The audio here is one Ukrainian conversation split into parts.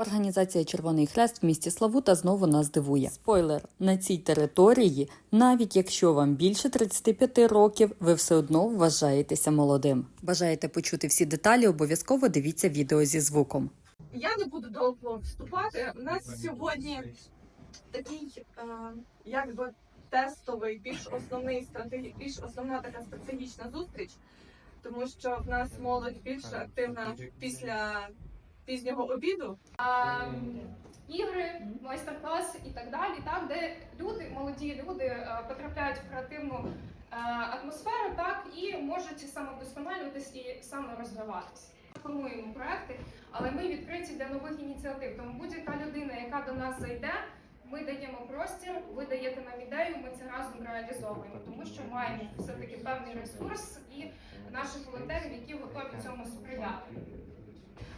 Організація Червоний Хрест в місті Славута знову нас дивує. Спойлер: на цій території, навіть якщо вам більше 35 років, ви все одно вважаєтеся молодим. Бажаєте почути всі деталі? Обов'язково дивіться відео зі звуком. Я не буду довго вступати. У нас сьогодні такий е, якби тестовий, більш основний стратегі... більш основна така стратегічна зустріч, тому що в нас молодь більш активна після пізнього обіду. а, ігри, майстер-клас і так далі, так, де люди, молоді люди е, потрапляють в креативну е, атмосферу, так, і можуть самовдосконалюватись і саморозвиватись. Плануємо проекти, але ми відкриті для нових ініціатив. Тому будь-яка людина, яка до нас зайде, ми даємо простір, ви даєте нам ідею, ми це разом реалізовуємо, тому що маємо все-таки певний ресурс і наших волонтерів, які готові цьому сприяти.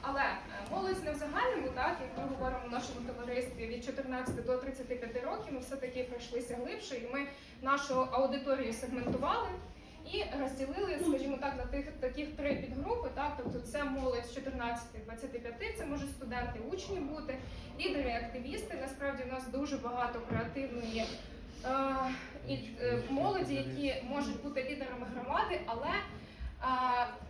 Але е, молодь не в загальному, так як ми говоримо в нашому товаристві від 14 до 35 років, ми все-таки пройшлися глибше, і ми нашу аудиторію сегментували і розділили, скажімо так, на тих таких три підгрупи. Так, тобто це молодь з 14-25, це можуть студенти, учні бути, лідери, активісти. Насправді у нас дуже багато креативної. е, І е, молоді, які можуть бути лідерами громади, але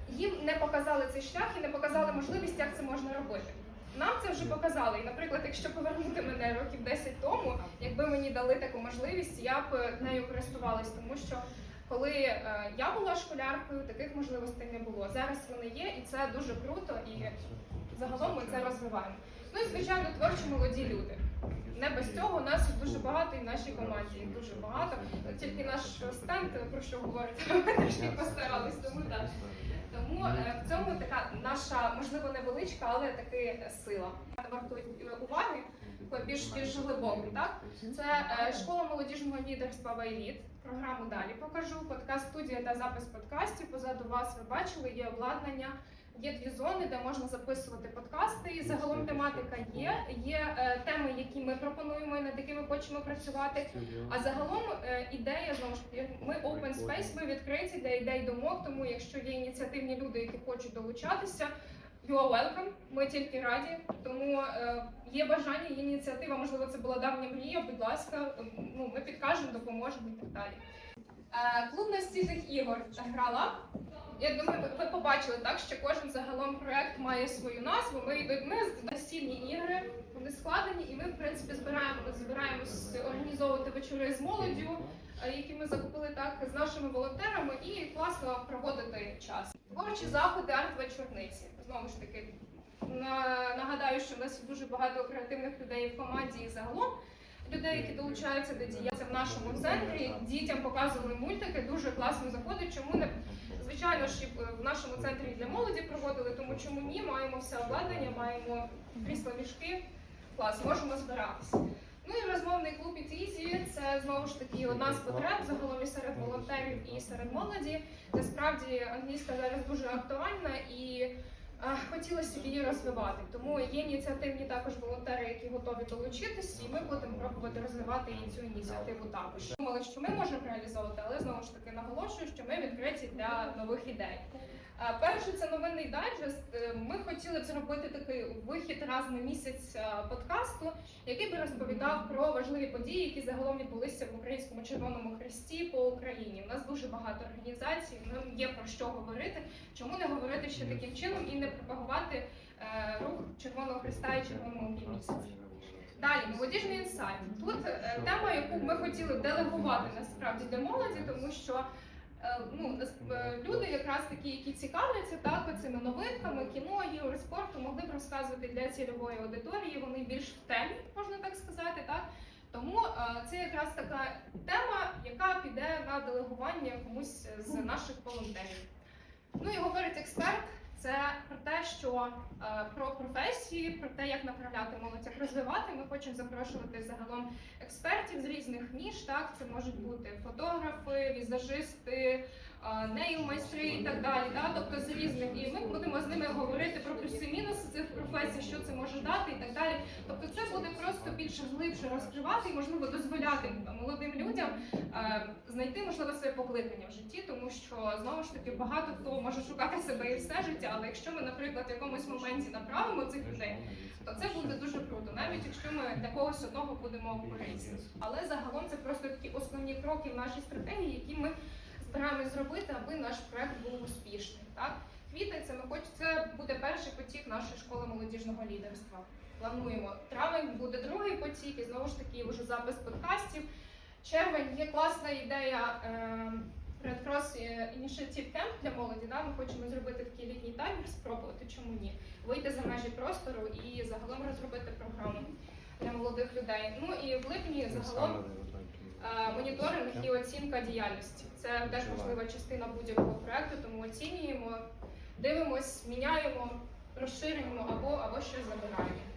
їм не показали цей шлях і не показали можливість, як це можна робити. Нам це вже показали. І, наприклад, якщо повернути мене років 10 тому, якби мені дали таку можливість, я б нею користувалась, тому що коли е, я була школяркою, таких можливостей не було. Зараз вони є, і це дуже круто, і загалом ми це розвиваємо. Ну і звичайно, творчі молоді люди. Не без цього нас дуже багато і в нашій команді дуже багато. Тільки наш стенд про що говорить, ми трішки постарались, тому так. Тому е, в цьому така наша, можливо, невеличка, але таки сила. Вартує уваги, більш більш глибокий, так? Це е, школа молодіжного лідерства Вайліт. Програму далі покажу. Подкаст студія та запис подкастів. Позаду вас ви бачили, є обладнання. Є дві зони, де можна записувати подкасти. І загалом тематика є. Є е, теми, які ми пропонуємо і над якими хочемо працювати. А загалом е, ідея знову ж таки, ми open space, ми відкриті для ідей думок. Тому якщо є ініціативні люди, які хочуть долучатися, you are welcome, Ми тільки раді. Тому е, є бажання, є ініціатива. Можливо, це була давня мрія. Будь ласка, ну ми підкажемо, допоможемо і так далі. Е, клуб настільних ігор грала. Я думаю, ви- побачили так, що кожен загалом проект має свою назву. Ми йдуть ми настільні ігри, вони складені, і ми в принципі збираємо збираємось організовувати вечори з молоддю, е, які ми закупили так з нашими волонтерами, і класно проводити час. Творчі заходи арт-вечорниці. Знову ж таки, на- нагадаю, що в нас дуже багато креативних людей в команді і загалом. Людей, які долучаються до діяльності в нашому центрі, дітям показували мультики, дуже класно заходить. Чому не звичайно ж в нашому центрі для молоді проводили, тому чому ні, маємо все обладнання, маємо крісла мішки, клас, можемо збиратися. Ну і розмовний клуб Ітізі це знову ж таки одна з потреб загалом і серед волонтерів і серед молоді. Насправді англійська зараз дуже актуальна і хотілося її розвивати. Тому є ініціативні також волонтери, які готові долучитись, і ми будемо пробувати розвивати цю ініціативу також. Думали, що ми можемо реалізовувати, але знову ж таки наголошую, що ми відкриті для нових ідей. Перше, це новинний дайджест. Е, Ми хотіли б зробити такий вихід раз на місяць подкасту, який би розповідав про важливі події, які загалом відбулися в українському червоному хресті по Україні. У нас дуже багато організацій, нам є про що говорити. Чому не говорити ще таким чином і не пропагувати е, рух Червоного Христа і Червоного місяця? Далі молодіжний інсайт. Тут е, тема, яку ми хотіли делегувати насправді для молоді, тому що ну е, люди, якраз такі, які цікавляться так цими новинками, кіно, євроспорту, могли б розказувати для цільової аудиторії. Вони більш в темі, можна так сказати, так. Тому е, це якраз така тема, яка піде на делегування комусь з наших волонтерів. Ну і говорить експерт. Це про те, що е, про професії, про те, як направляти молодь, як розвивати. Ми хочемо запрошувати загалом експертів з різних ніж. Так, це можуть бути фотографи, візажисти, е, нейл-майстри і так далі. Так? Тобто з різних і ми будемо з ними говорити про плюси-мінуси професій, що це може дати і так далі. Тобто, це буде просто більше глибше розкривати і можливо дозволяти молодим людям е, знайти можливо своє покликання в житті, тому що знову ж таки багато хто може шукати себе і все життя. Але якщо ми, наприклад, в якомусь моменті направимо цих людей, то це буде дуже круто, навіть якщо ми для когось одного будемо корисні. Але загалом це просто такі основні кроки в нашій стратегії, які ми збираємось зробити, аби наш проект був успішний. Так, квітень це ми хоч це буде перший потік нашої школи молодіжного лідерства. Плануємо травень буде другий потік, і знову ж таки вже запис подкастів. Червень є класна ідея. Е- Red Cross Initiative Camp для молоді. Да? Ми хочемо зробити такий літній табір, спробувати, чому ні, вийти за межі простору і загалом розробити програму для молодих людей. Ну і в липні загалом е, моніторинг і оцінка діяльності. Це теж важлива частина будь-якого проекту, тому оцінюємо, дивимось, міняємо, розширюємо або, або щось забираємо.